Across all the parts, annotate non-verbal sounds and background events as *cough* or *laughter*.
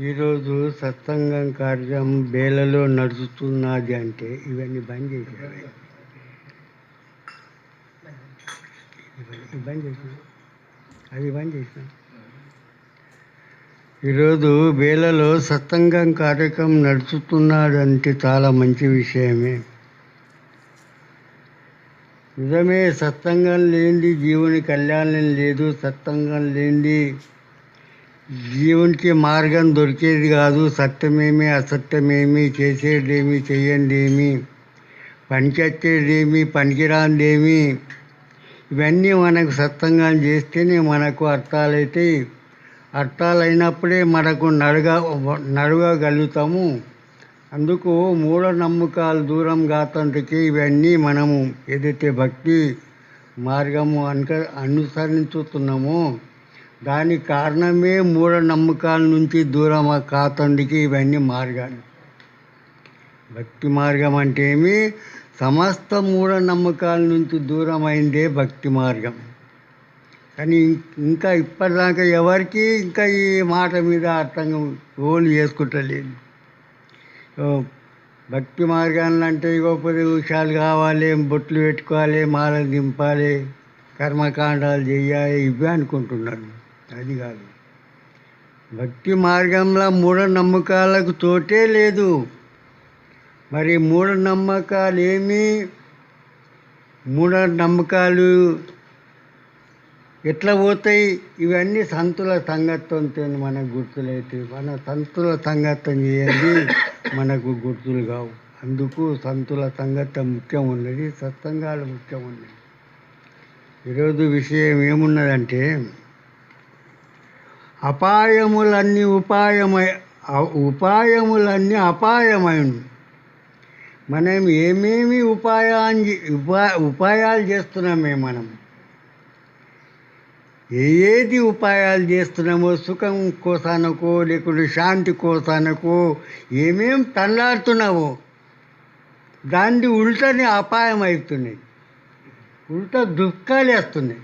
ఈరోజు సత్సంగం కార్యక్రమం బేలలో నడుస్తున్నది అంటే ఇవన్నీ బంద్ చేశారు బంద్ చేసిన అది బంద్ చేసిన? ఈరోజు బేలలో సత్సంగం కార్యక్రమం నడుచుతున్నాడంటే చాలా మంచి విషయమే. నిజమే సత్సంగం లేనిది జీవుని కళ్యాణం లేదు సత్సంగం లేనిది జీవునికి మార్గం దొరికేది కాదు. సత్యమేమి అసత్యమేమి చేసేదేమి చెయ్యందేమి పనికొచ్చేదేమి పనికిరాందేమి ఇవన్నీ మనకు సత్యంగా చేస్తేనే మనకు అర్థాలైతాయి అర్థాలైనప్పుడే మనకు నడగ నడవగలుగుతాము అందుకు మూఢనమ్మకాలు దూరం కాతందుకే ఇవన్నీ మనము ఏదైతే భక్తి మార్గము అనుక అనుసరించుతున్నామో దానికి కారణమే మూఢనమ్మకాల నుంచి దూరం కాతందుకే ఇవన్నీ మార్గాలు. భక్తి మార్గం అంటే ఏమి? సమస్త మూఢనమ్మకాల నుంచి దూరం అయిందే భక్తి మార్గం. కానీ ఇంకా ఇప్పటిదాకా ఎవరికి ఇంకా ఈ మాట మీద అర్థం ఓలు చేసుకుంటలేదు. భక్తి మార్గాలు అంటే ఇగో పది విషయాలు కావాలి బొట్లు పెట్టుకోవాలి మాల దింపాలి కర్మకాండాలు చేయాలి ఇవే అనుకుంటున్నాను అది కాదు. భక్తి మార్గంలో మూఢనమ్మకాలకు తోటే లేదు. మరి మూఢనమ్మకాలు ఏమి మూఢనమ్మకాలు ఎట్లా పోతాయి? ఇవన్నీ సంతుల సంగత్వంతో మనకు గుర్తులైతే మన సంతుల సంగత్వం చేయండి మనకు గుర్తులు కావు. అందుకు సంతుల సంగత్వం ముఖ్యం ఉన్నది సత్సంగాలు ముఖ్యం ఉన్నది ఈరోజు విషయం ఏమున్నదంటే అపాయములన్నీ ఉపాయమై ఉపాయములన్నీ అపాయమైన మనం ఏమేమి ఉపాయాన్ని ఉపా ఉపాయాలు చేస్తున్నామే మనం? ఏది ఉపాయాలు చేస్తున్నామో? సుఖం కోసానకో లేకుంటే శాంతి కోసానకో ఏమేం తల్లాడుతున్నావో? దాన్ని ఉల్టని అపాయం అవుతున్నాయి ఉల్టా దుఃఖాలు వేస్తున్నాయి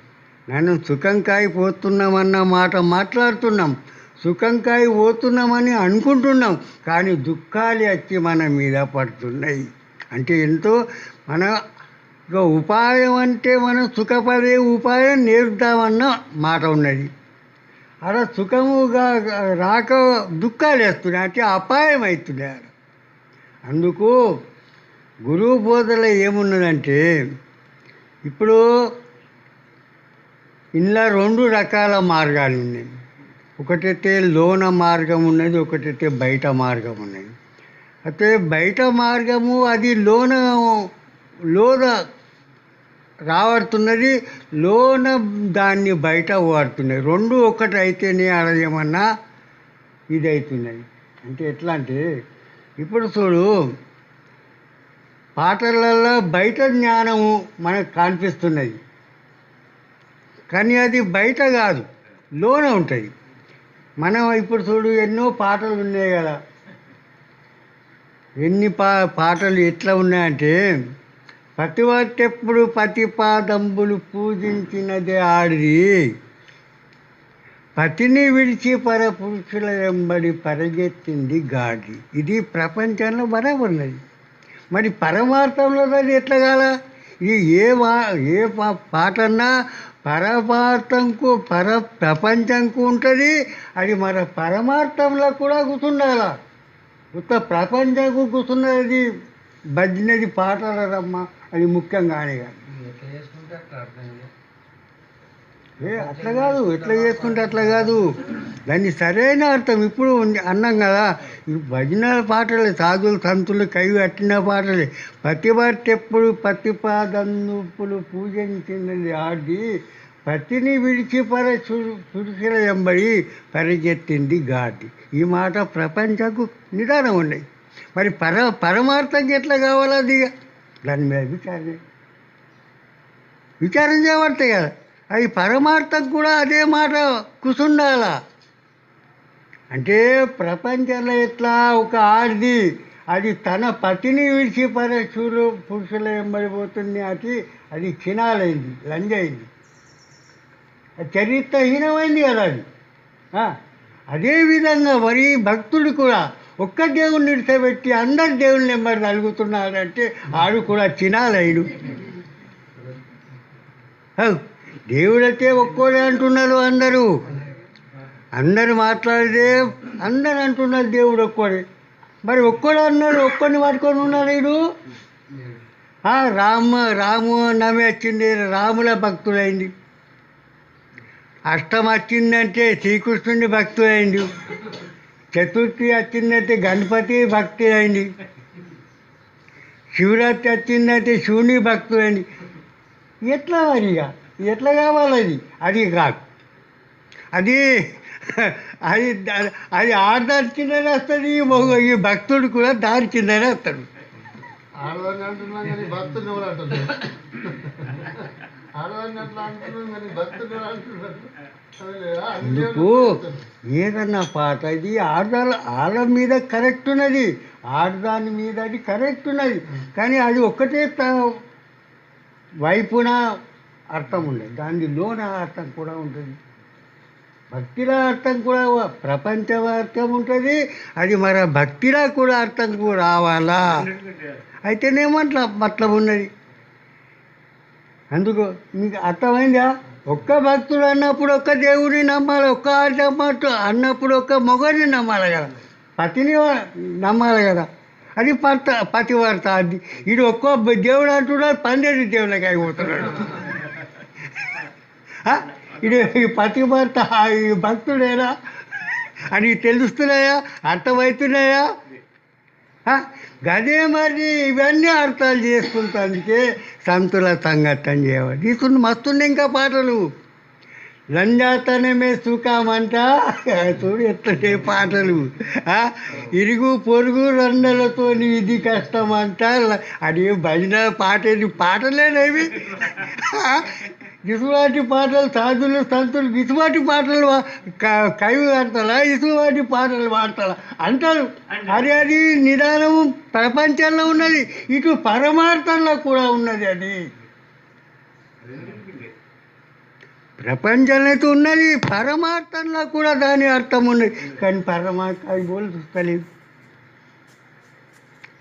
మనం సుఖంకాయ పోతున్నామన్న మాట మాట్లాడుతున్నాం. సుఖంకాయ పోతున్నామని అనుకుంటున్నాం. కానీ దుఃఖాలు వచ్చి మన మీద పడుతున్నాయి. అంటే ఎంతో మన ఉపాయం అంటే మనం సుఖపడే ఉపాయం నేర్పుదామన్న మాట ఉన్నది. అలా సుఖముగా రాక దుఃఖాలు వేస్తున్నాయి. అంటే అపాయం అవుతున్నాయి అందుకు గురువు బోధలో ఏమున్నదంటే ఇప్పుడు ఇందులో రెండు రకాల మార్గాలు ఉన్నాయి. ఒకటైతే లోన మార్గం ఉన్నది ఒకటైతే బయట మార్గం ఉన్నది. అయితే బయట మార్గము అది లోన లోన రావడుతున్నది లోన దాన్ని బయట వాడుతున్నది. రెండు ఒకటి అయితేనే అడగమన్నా ఇది అవుతున్నది అంటే ఎట్లా అంటే ఇప్పుడు చూడు పాటలలో బయట జ్ఞానము మనకు కనిపిస్తున్నది. కానీ అది బయట కాదు లోన ఉంటుంది. మనం ఇప్పుడు చూడు ఎన్నో పాటలు ఉన్నాయి కదా. ఎన్ని పా పాటలు ఎట్లా ఉన్నాయంటే పతివట్టెప్పుడు పతిపాదంబులు పూజించినదే ఆడిది. పతిని విడిచి పరపురుషుల వెంబడి పరిగెత్తింది గాడి. ఇది ప్రపంచంలో బరాబరున్నది. మరి పరమార్థంలో అది ఎట్లా కాల? ఇది ఏ వా ఏ పా- పాటన్నా పరమార్థంకు పర ప్రపంచంకు ఉంటుంది అది మన పరమార్థంలో కూడా కూర్చుండాల? ఉత్త ప్రపంచంకు కూర్చున్నది భజనది పాటల రమ్మ అది ముఖ్యం కానీ ఏ అట్లా కాదు ఎట్లా చేసుకుంటే అట్లా కాదు. దాన్ని సరైన అర్థం ఇప్పుడు ఉంది- అన్నాం కదా. భజన పాటలే సాధులు సంతులు కవి అట్టిన పాటలే. పతిభట్టెప్పుడు పతిపాదన్నుపులు పూజించినది ఆడి పతిని విడిచి పర సు- పురుషుల వెంబడి పరిగెత్తింది గాడి ఈ మాట ప్రపంచకు నిదానం ఉన్నాయి మరి పర పరమార్థం ఎట్లా కావాలా అది దాని మీద విచారణ. విచారం చేయబడతాయి కదా. అది పరమార్థం కూడా అదే మాట కుసుండాల? అంటే ప్రపంచంలో ఎట్లా ఒక ఆడిది అది తన పతిని విడిచి పరశులు పురుషుల ఎంబడిపోతుంది అది అది క్షీణాలైంది లంజైంది. చరిత్రహీనమైంది కదా అది. అదేవిధంగా మరి భక్తుడు కూడా ఒక్క దేవుణ్ణి నిడిచబెట్టి అందరు దేవుని నెంబర్ నలుగుతున్నాడంటే ఆడు కూడా చినాలైడు దేవుడైతే ఒక్కోడే అంటున్నారు అందరూ. అందరు మాట్లాడితే అందరు అంటున్నారు దేవుడు ఒక్కడే. మరి ఒక్కడే అన్నారు ఒక్కడిని పట్టుకొని ఉన్నారు వీడు. రామ రాము నమి వచ్చింది రాముల భక్తుడైంది. అష్టం వచ్చిందంటే శ్రీకృష్ణుని భక్తుడైంది. చతుర్థి వచ్చిందంటే గణపతి భక్తి అయింది శివరాత్రి వచ్చిందంటే శివుని భక్తుడైంది. ఎట్లా మరి ఇక? ఎట్లా కావాలి అది? అది కాదు అది అది అది ఆడదాని కిందనే వస్తుంది ఈ భక్తుడు కూడా దాని కిందనే వస్తాడు. అంటున్నాం కానీ ఎవరు అట్లా అంటున్నాం కానీ ఎవరు అందుకు ఏదన్నా పాట ఇది ఆడదాల ఆడ మీద కరెక్ట్ ఉన్నది. ఆడదాని మీద అది కరెక్ట్ ఉన్నది. కానీ అది ఒక్కటే వైపున అర్థం ఉండదు దానిలోన అర్థం కూడా ఉంటుంది. భక్తిలో అర్థం కూడా ప్రపంచ అర్థం ఉంటుంది. అది మన భక్తిలో కూడా అర్థం కూడా రావాలా? అయితేనేమట్లా మతలబు ఉన్నది. అందుకు మీకు అర్థమైందా? ఒక్క భక్తుడు అన్నప్పుడు ఒక్క దేవుడిని నమ్మాలి ఒక్క ఆడమాట అన్నప్పుడు ఒక్క మొగడిని నమ్మాలి కదా. పతిని నమ్మాలి కదా. అది పర్త పతివర్త అది. ఇది ఒక్క దేవుడు అంటున్నాడు పన్నెండు దేవుళ్ళకి అయిపోతున్నాడు. ఇది ఈ పతివర్త ఈ భక్తుడేనా? అని తెలుస్తున్నాయా? అర్థమవుతున్నాయా? ఆ? గదే మరి ఇవన్నీ అర్థాలు చేసుకుంటానికే సంతుల సంగతం చేయవాలి ఇస్తుంది మస్తున్నాయి ఇంకా పాటలు. లంజాతనమే సుఖమంట. చూడు ఎట్లనే పాటలు. ఇరుగు పొరుగు రండలతో ఇది కష్టమంట. అది భజన పాట పాటలేనేవి ఇసువాటి పాటలు సాధులు సంతులు ఇసువాటి పాటలు కవి వాడతారా ఇసువాటి పాటలు వాడతారా అంటారు. అది అది నిదానము ప్రపంచంలో ఉన్నది. ఇటు పరమార్థంలో కూడా ఉన్నది అది. ప్రపంచంలో ఉన్నది. పరమార్థంలో కూడా దాని అర్థం ఉన్నది. కానీ పరమార్థ బోలు చూస్తలేదు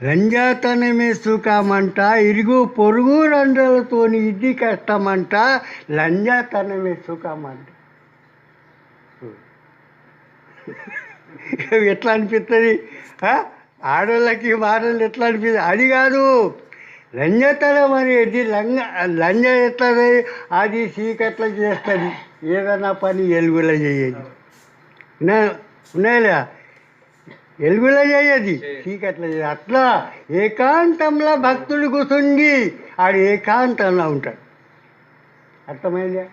లంజాతనమే సుఖమంట ఇరుగు పొరుగు రంధ్రాలతోని ఇది కష్టమంట లంజాతనమే సుఖమంట. *laughs* ఎట్లా అనిపిస్తుంది ఆడవాళ్ళకి ఆడోళ్ళకి ఎట్లా అనిపిస్తుంది అది కాదు. లంజతనం అనేది లంగ లంజ ఎట్లది అది చీకట్ల చేస్తుంది. ఏదన్నా పని ఎలుగుల చేయదు. ఉన్నాయా ఎలుగులో చేయది చీకట్ల చేయదు అట్లా ఏకాంతంలో భక్తుడు కూర్చుండి ఆడు ఏకాంతంలో ఉంటాడు. అర్థమైందా?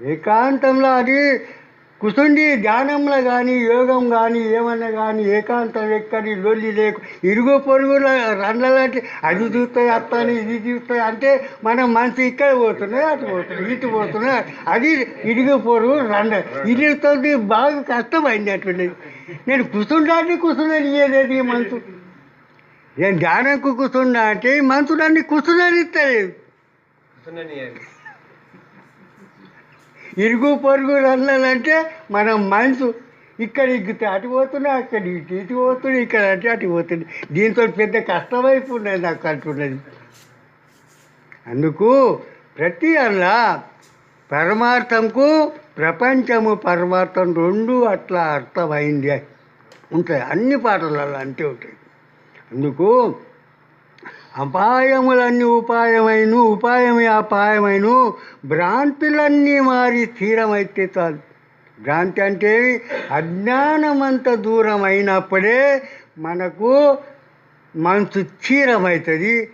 ఏకాంతంలో అది కుసుండి ధ్యానంలో కానీ యోగం కానీ ఏమన్నా కానీ ఏకాంతం ఎక్కడి లొల్లి లేకు. ఇరుగు పొరుగుల రండలాంటి అది చూస్తాయి అత్తాని ఇది చూస్తాయి. అంటే మన మనసు ఇక్కడ పోతున్నాయి అటు పోతున్నాయి ఇటు పోతున్నాయి. అది ఇరుగు పొరుగు రండ. ఇదితో బాగా కష్టమైంది అటువంటి నేను కుసుండాన్ని కుసుండని ఏదేది మనసు నేను ధ్యానం కూర్చున్నా అంటే ఈ మనసు నన్ను కుసుండని ఇస్తలేదు ఇరుగు పొరుగులు రండ్లంటే మన మనసు. ఇక్కడ ఇగ్గితే అటు పోతున్నా అక్కడ ఇటు ఇటు పోతుంది ఇక్కడ అంటే అటు పోతుంది దీంతో పెద్ద కష్టమైపోయినది నాకు అంటున్నది. అందుకు ప్రతి అలా పరమార్థంకు ప్రపంచము పరమార్థం రెండు అట్లా అర్థమైంది. ఉంటాయి. అన్ని పాటలలో అంతే ఉంటాయి. అందుకు అపాయములన్నీ ఉపాయమైన ఉపాయమే అపాయమైన భ్రాంతులన్నీ మారి స్థిరమైతే చాలు. భ్రాంతి అంటే అజ్ఞానమంత దూరం అయినప్పుడే మనకు మనసు క్షీరమవుతుంది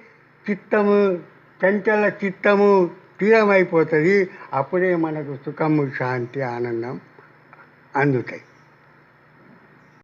చిత్తము చంచల చిత్తము స్థిరమైపోతుంది. అప్పుడే మనకు సుఖము శాంతి ఆనందం అందుతాయి.